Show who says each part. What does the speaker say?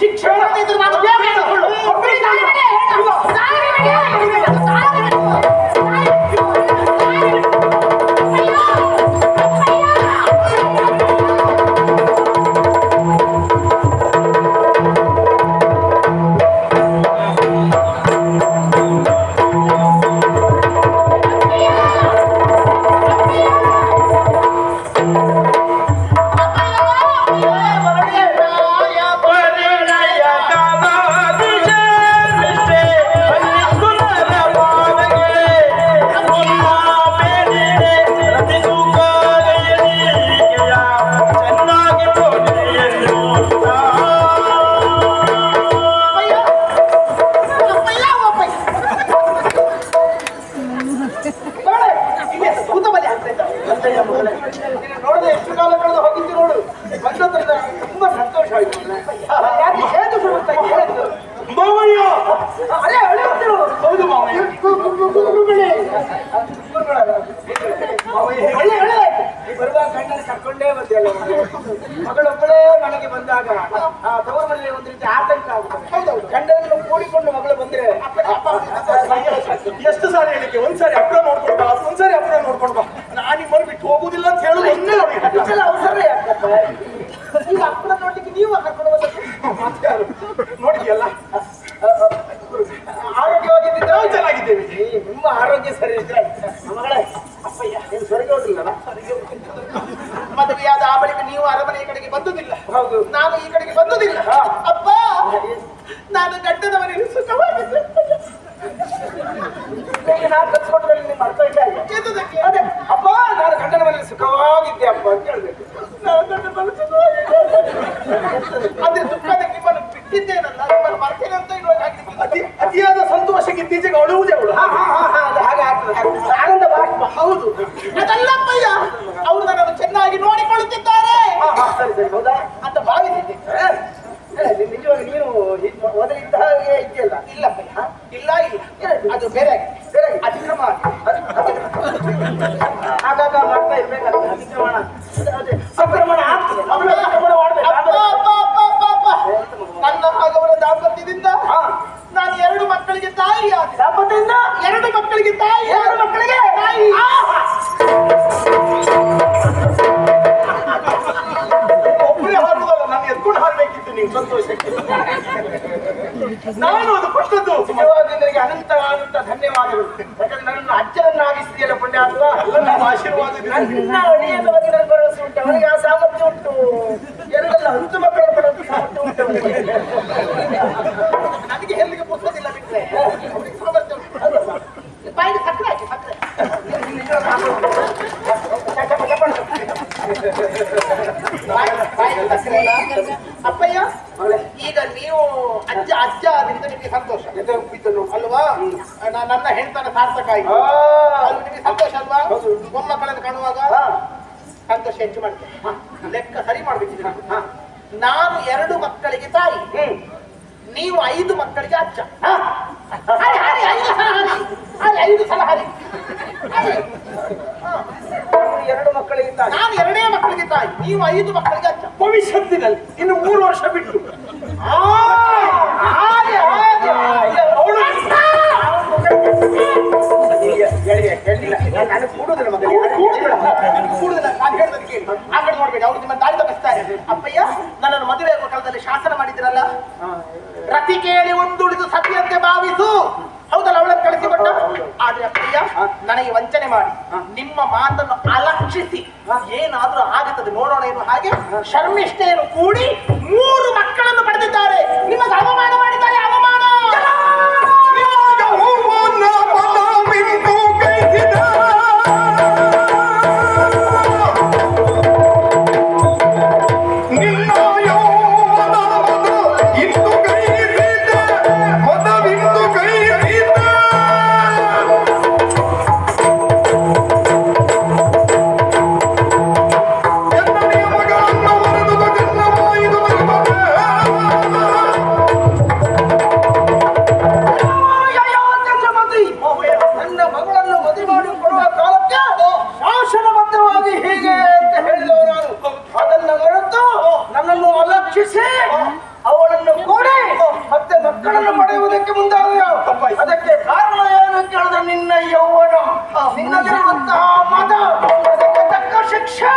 Speaker 1: শিক্ষা ಕರ್ಕೊಂಡೇ ಬಂದೆ ಮಗಳೊಬ್ಬಳೇ ಮನೆಗೆ ಬಂದಾಗ ಆ ತವರ ಮನೆಯಲ್ಲಿ ಒಂದು ರೀತಿ ಆತಂಕ ಆಗುತ್ತೆ ಗಂಡನನ್ನು ಕೂಡಿಕೊಂಡು ಮಗಳು ಬಂದ್ರೆ
Speaker 2: ಎಷ್ಟು ಸಾರಿ ಹೇಳಿಕೆ ಒಂದ್ಸಾರಿ ಅಪ್ರ ನೋಡ್ಕೊಂಡು ಬಾ ಒಂದ್ಸಾರಿ ಅಪ್ರ ನೋಡ್ಕೊಂಡು ಬಾ. ನಾನು ನಿಮ್ಮನ್ನು ಬಿಟ್ಟು ಹೋಗುದಿಲ್ಲ ಅಂತ ಹೇಳುದು
Speaker 1: ಇದೆಲ್ಲ ಅವಸರ ಈಗ ಅಪ್ಪನ ನೋಡ್ಲಿಕ್ಕೆ ನೀವು ಕರ್ಕೊಂಡು ಬಂದದ್ದು?
Speaker 2: ನೋಡಿದ್ಯಲ್ಲ
Speaker 1: ಆರೋಗ್ಯವಾಗಿದ್ದಿದ್ರೆ?
Speaker 2: ಚೆನ್ನಾಗಿದ್ದೇವೆ.
Speaker 1: ನಿಮ್ಮ ಆರೋಗ್ಯ ಸರಿ ಇದ್ರೆ ಮಗಳೇ ಅಪ್ಪಯ್ಯ ನೀನು ಸ್ವರ್ಗ ಹೋಗಿಲ್ಲಲ್ಲ
Speaker 2: ಮದುವೆಯಾದ ಆ ಬಳಿಕ ನೀವು ಅರಮನೆಯ ಕಡೆಗೆ ಬಂದುದಿಲ್ಲ
Speaker 1: ಹೌದು
Speaker 2: ನಾನು ಈ ಕಡೆಗೆ ಬಂದುದಿಲ್ಲ. ಅಪ್ಪ ನಾನು ಗಡ್ಡದ ಮನೆಯಲ್ಲಿ ಸುಖವಾಗಿದ್ದೆ
Speaker 1: ನಾನು ಕಲ್ಸ್ಕೊಟ್ರಲ್ಲಿ ನಿಮ್ಮ ಅರ್ಥ ಇಲ್ಲ? ಈಗ. ಅದೇ. ಅಪ್ಪ ನಾನು ಗಂಡನ ಮನೆಯಲ್ಲಿ ಸುಖವಾಗಿದ್ದೆ ಅಪ್ಪ ಅಂತ ಹೇಳಬೇಕು.
Speaker 2: ನಾನು ಗಂಡನ ಮನೆಯಲ್ಲಿ ಸುಖವಾಗಿದ್ದೆ. ಅಂದ್ರೆ ದುಃಖದ ನಿಮ್ಮನ್ನು ಬಿಟ್ಟಿದ್ದೇನಲ್ಲ ನಿಮ್ಮನ್ನು ಮರ್ತೇನೆ ಅಂತ ಇರುವಾಗಲಿಕ್ಕೆ ಅತಿ ಅತಿಯಾದ ಸಂತೋಷಕ್ಕೆ ಇತ್ತೀಚೆಗೆ ಅಳುವುದೇ ಅವಳು.
Speaker 1: ಹಾ ಹಾ ಹಾ ಹಾ ಅದು ಹಾಗೆ ಆಗ್ತದೆ. ಹಾಗೆ. ಆಗ್ತದೆ. ಆನಂದ ಬಾಷ್ಪ
Speaker 2: ಹೌದು. ಅದಲ್ಲಪ್ಪಯ್ಯ ಅವರು ನನ್ನನ್ನು ಚೆನ್ನಾಗಿ ನೋಡಿಕೊಳ್ಳುತ್ತಿದ್ದಾರೆ.
Speaker 1: ಹಾ ಹಾ ಸರಿ ಸರಿ. ಹೌದಾ
Speaker 2: ಅಂತ ಭಾವಿಸಿದ್ದೆ
Speaker 1: ಏ, ಏ, ನೀನು ನಿಜವಾಗಿ ನೀನು ಮೊದಲು ಇದ್ದ ಹಾಗೆ ಇದೆಯಲ್ಲ?
Speaker 2: ಇಲ್ಲಪ್ಪಯ್ಯ ಇಲ್ಲ ಇಲ್ಲ. ಅದು ಬೇರೆ.
Speaker 1: ಬೇರೆ
Speaker 2: ಅತಿಕ್ರಮ.
Speaker 1: ಆಗಾಗ ಮಾಡ್ತಾ ಇರ್ಬೇಕಾಗ್ತದೆ ಅತಿಕ್ರಮಣ. ಸಂಕ್ರಮಣ ಆಗ್ತದೆ. ಅವಳು ಅತಿಕ್ರಮಣ ಮಾಡ್ಬೇಕು.
Speaker 2: ನನ್ನ ದಾಂಪತ್ಯದಿಂದ
Speaker 1: ಹಾ.
Speaker 2: ನಾನು ಎರಡು ಮಕ್ಕಳಿಗೆ ತಾಯಿ ನಾನು ಅದು ಕೊಟ್ಟದ್ದು
Speaker 1: ನಿಜವಾಗಿ ನಿನಗೆ ಅನಂತ ಅನಂತ ಧನ್ಯವಾದಗಳು. ಯಾಕಂದ್ರೆ ನನ್ನ ಅಜ್ಜನನ್ನಾಗಿಸಿದೆಯಲ್ಲ ಪುಣ್ಯ
Speaker 2: ಅಥವಾ ನಿಮ್ಮ ಆಶೀರ್ವಾದದಿಂದ
Speaker 1: ನನ್ನ ಭರವಸೆ ಉಂಟು. ಅವನಿಗೆ ಆ ಸಾಮರ್ಥ್ಯ ಉಂಟು. ಎಲ್ಲ ಹತ್ತು ಮಕ್ಕಳ ಕೊಡುವಂತ ಸಾಮರ್ಥ್ಯ ಉಂಟು ಅವನಿಗೆ.
Speaker 2: ನನಗೆ ಹೆಲ್ಲಿಗೆ ಪುಸ್ತಕದಿಲ್ಲ ಬಿಟ್ಟರೆ ಸಾಮರ್ಥ್ಯ ಉಂಟು. ಬಾಯಿಗೆ ಸಕ್ಕರೆ ಹಾಕಿ ಸಕ್ಕರೆ ಬಾಯಿ- ಬಾಯಿಗೆ ಸಕ್ಕರೆ? ಅಪ್ಪಯ್ಯ ಈಗ ನೀವು ಅಜ್ಜ ಅಜ್ಜ ಆದ್ರಿಂದ ನಿಮಗೆ ಸಂತೋಷ. ಅಲ್ವಾ? ನನ್ನ ಹೆಣ್ತನ ಸಾರ್ಥಕ ಆಯ್ತು.
Speaker 1: ಆ,
Speaker 2: ಅದು ನಿಮಗೆ ಸಂತೋಷ ಅಲ್ವಾ. ಮೊಮ್ಮಕ್ಕಳನ್ನು ಕಾಣುವಾಗ. ಸಂತೋಷ ಹೆಚ್ಚು ಮಾಡ್ತೇನೆ. ಲೆಕ್ಕ ಸರಿ ಮಾಡ್ಬೇಕಿದ್ರೆ ನಾನು ಎರಡು ಮಕ್ಕಳಿಗೆ ತಾಯಿ. ನೀವು ಐದು ಮಕ್ಕಳಿಗೆ ಅಚ್ಚ ಐದು ಸಲ ಹರಿ. ಎರಡು ಮಕ್ಕಳಿಗೆ ತಾಯಿ.
Speaker 1: ನಾನು ಎರಡೇ
Speaker 2: ಮಕ್ಕಳಿಗೆ ತಾಯಿ. ನೀವು ಐದು ಮಕ್ಕಳಿಗೆ ಅಚ್ಚ
Speaker 1: ಭವಿಷ್ಯತ್ತಿನಲ್ಲಿ ಇನ್ನು ಮೂರು ವರ್ಷ ಬಿಟ್ಟು. ಆ, ನಾನು- ಕೂಡುದಿಲ್ಲ ಮಗನೇ.
Speaker 2: ಕೂಡುದಿಲ್ಲ. ನಾನು ಹೇಳ್ದದ್ದು ಕೇಳಿ. ಆ ಕಡೆ ನೋಡ್ಬೇಡಿ ಅವ್ರು ನಿಮ್ಮ ದಾರಿ ತಪ್ಪಿಸ್ತಾರೆ. ಅಪ್ಪಯ್ಯ, ನನ್ನನ್ನು ಮದುವೆ ಆಗುವ ಕಾಲದಲ್ಲಿ ಶಾಸನ ಮಾಡಿದಿರಲ್ಲ. ರತಿ ಕೇಳಿ ಒಂದುಳಿದು ಸತಿಯಂತೆ ಭಾವಿಸು. ಹೌದಲ್ಲ, ಅವಳನ್ನು ಕಳಿಸಿಕೊಟ್ಟ ಆದ್ರೆ ಅಪ್ಪಯ್ಯ, ನನಗೆ ವಂಚನೆ ಮಾಡಿ. ನಿಮ್ಮ ಮಾತನ್ನು ಅಲಕ್ಷಿಸಿ. ಏನಾದ್ರೂ ಆಗುತ್ತದೆ ನೋಡೋಣ ಏನು ಹಾಗೆ ಶರ್ಮಿಷ್ಠೆಯನ್ನು ಕೂಡಿ ಮೂರು ಮಕ್ಕಳನ್ನು ಪಡೆದಿದ್ದಾರೆ.
Speaker 1: ಪಡೆಯುವುದಕ್ಕೆ ಮುಂದಾದೆಯೋ? ಅದಕ್ಕೆ ಕಾರಣ ಏನು ಕೇಳಿದ್ರೆ ನಿನ್ನ ಯೌವನ ನಿನ್ನಲ್ಲಿರುವಂತಹ ಮತ ಅದಕ್ಕೆ ಶಿಕ್ಷೆ.